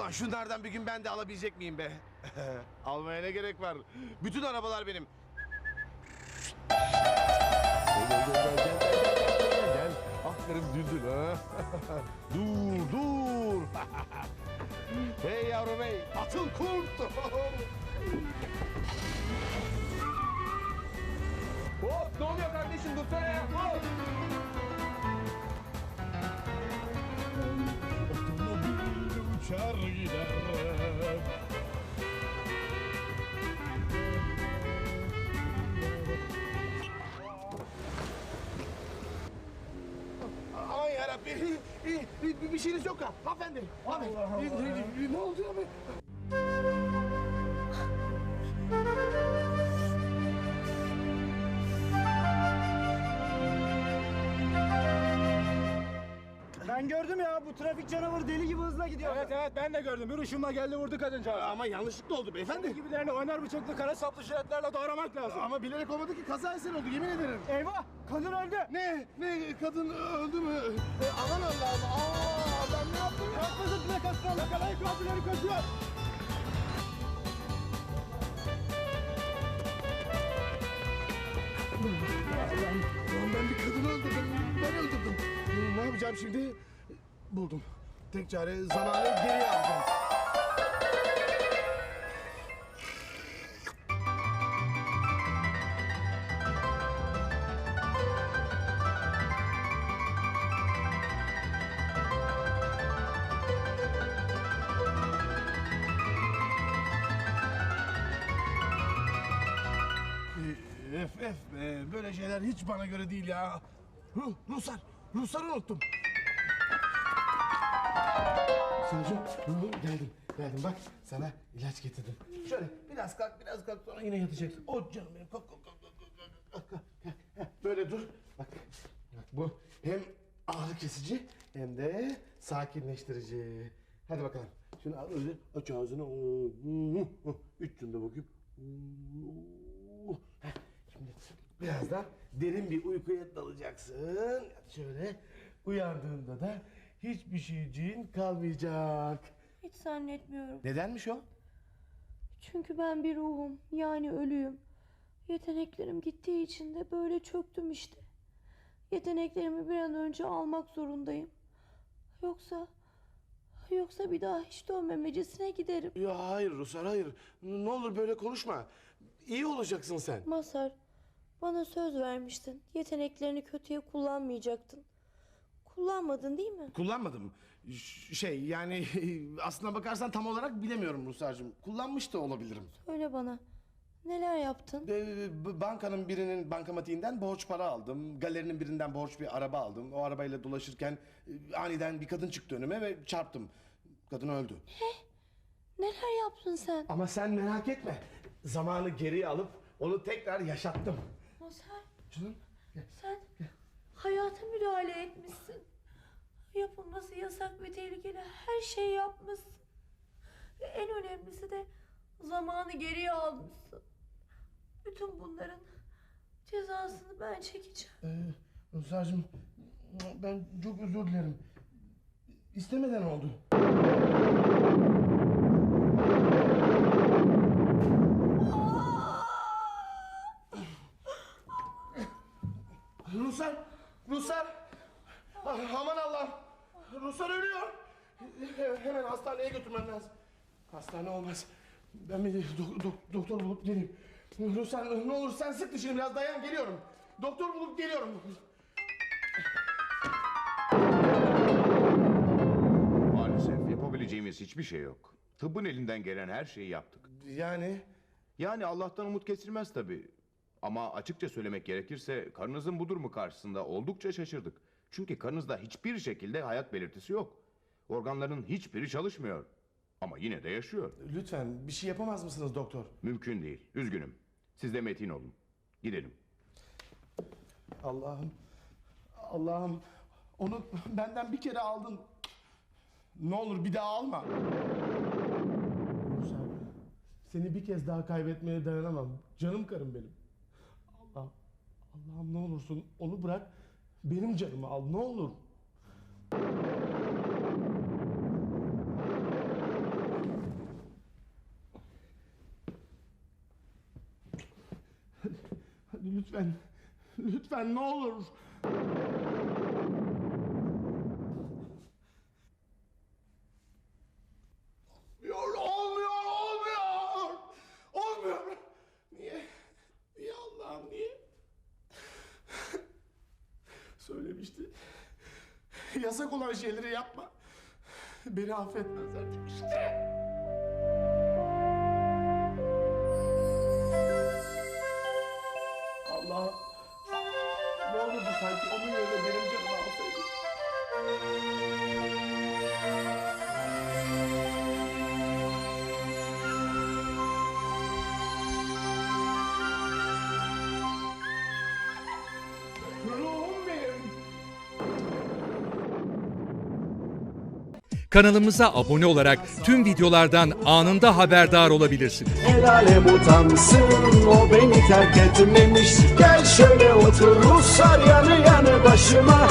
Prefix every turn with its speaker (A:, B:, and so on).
A: Ulan şunlardan bir gün ben de alabilecek miyim be? Almaya ne gerek var? Bütün arabalar benim. Aferin düldül ha. dur dur. hey yavrum hey. Atıl kurt.
B: Hop ne oluyor kardeşim dursana ya. Hop.
A: Bir, bir, bir şeyiniz yok ha. Hanımefendi. Hanımefendi. Ne oldu ya?
C: Ya bu trafik canavarı deli gibi hızla gidiyor.
B: Evet evet ben de gördüm. Bir ışınla geldi vurdu kadıncağız.
A: Ama yanlışlıkla oldu beyefendi.
B: gibilerini oynar bıçaklı kara saplı jiletlerle doğramak lazım.
A: Ama bilerek olmadı ki kaza eseri oldu yemin ederim.
C: Eyvah kadın öldü.
A: Ne? Ne? Kadın öldü mü? E, aman Allah'ım. Aa, ben ne yaptım ya?
C: Kızın plakasını yakalayın katilleri kaçıyor.
A: Ulan ben bir kadını öldürdüm. Ben öldürdüm. Ne yapacağım şimdi? Buldum. Tek çare zamanı geriye alacağım. Ef ef be, böyle şeyler hiç bana göre değil ya. Ruh, Ruslar, Rusları unuttum. Savcım geldim. Geldim bak sana ilaç getirdim. Şöyle biraz kalk biraz kalk sonra yine yatacaksın. Oh canım benim kalk kalk kalk. kalk, kalk, kalk. Böyle dur. Bak, bak bu hem ağrı kesici hem de sakinleştirici. Hadi bakalım. Şimdi al öyle aç ağzını. Üç cümle bakayım. Şimdi biraz birazdan derin bir uykuya dalacaksın. Şöyle uyandığında da hiçbir şeyciğin kalmayacak.
D: Hiç zannetmiyorum.
A: Nedenmiş o?
D: Çünkü ben bir ruhum. Yani ölüyüm. Yeteneklerim gittiği için de böyle çöktüm işte. Yeteneklerimi bir an önce almak zorundayım. Yoksa... Yoksa bir daha hiç dönmemecesine giderim.
A: Ya hayır Rusar hayır. Ne olur böyle konuşma. İyi olacaksın sen.
D: Masar, bana söz vermiştin. Yeteneklerini kötüye kullanmayacaktın. Kullanmadın değil mi?
A: Kullanmadım. Ş- Şey yani aslına bakarsan tam olarak bilemiyorum Rusar'cığım. Kullanmış da olabilirim.
D: Söyle bana. Neler yaptın?
A: Ee, b- bankanın birinin bankamatiğinden borç para aldım. Galerinin birinden borç bir araba aldım. O arabayla dolaşırken e, aniden bir kadın çıktı önüme ve çarptım. Kadın öldü.
D: Neler yaptın sen?
A: Ama sen merak etme. Zamanı geriye alıp onu tekrar yaşattım.
D: Masar,
A: Canım
D: sen hayata müdahale etmişsin. Yapılması yasak ve tehlikeli her şeyi yapmışsın. Ve en önemlisi de zamanı geriye almışsın. Bütün bunların cezasını ben çekeceğim.
A: Ee, Ruslar'cığım ben çok özür dilerim. İstemeden oldu. Ruslar! Ruslar! Ah, Aman Allah'ım! Ruslar ölüyor! He- Hemen hastaneye götürmem lazım. Hastane olmaz. Ben bir do- do- doktor bulup geleyim. Ruslar ne olur sen sık dişini biraz dayan geliyorum. Doktor bulup geliyorum.
E: Maalesef yapabileceğimiz hiçbir şey yok. Tıbbın elinden gelen her şeyi yaptık.
A: Yani
E: Yani Allah'tan umut kesilmez tabii. Ama açıkça söylemek gerekirse karınızın bu durumu karşısında oldukça şaşırdık. Çünkü karınızda hiçbir şekilde hayat belirtisi yok. Organların hiçbiri çalışmıyor. Ama yine de yaşıyor.
A: lütfen bir şey yapamaz mısınız doktor?
E: Mümkün değil. Üzgünüm. Siz de metin olun. Gidelim.
A: Allah'ım. Allah'ım. Onu benden bir kere aldın. Ne olur bir daha alma. Rusar, seni bir kez daha kaybetmeye dayanamam. Canım karım benim. Allah, Allah'ım ne olursun onu bırak. Benim canımı al ne olur. Hadi, hadi lütfen. Lütfen ne olur. Söylemişti. Yasak olan şeyleri yapma. Beni affetmezler demişti.
F: Kanalımıza abone olarak tüm videolardan anında haberdar olabilirsiniz.
G: El alem o beni terk etmemiş Gel şöyle otur Ruslar yanı yanı başıma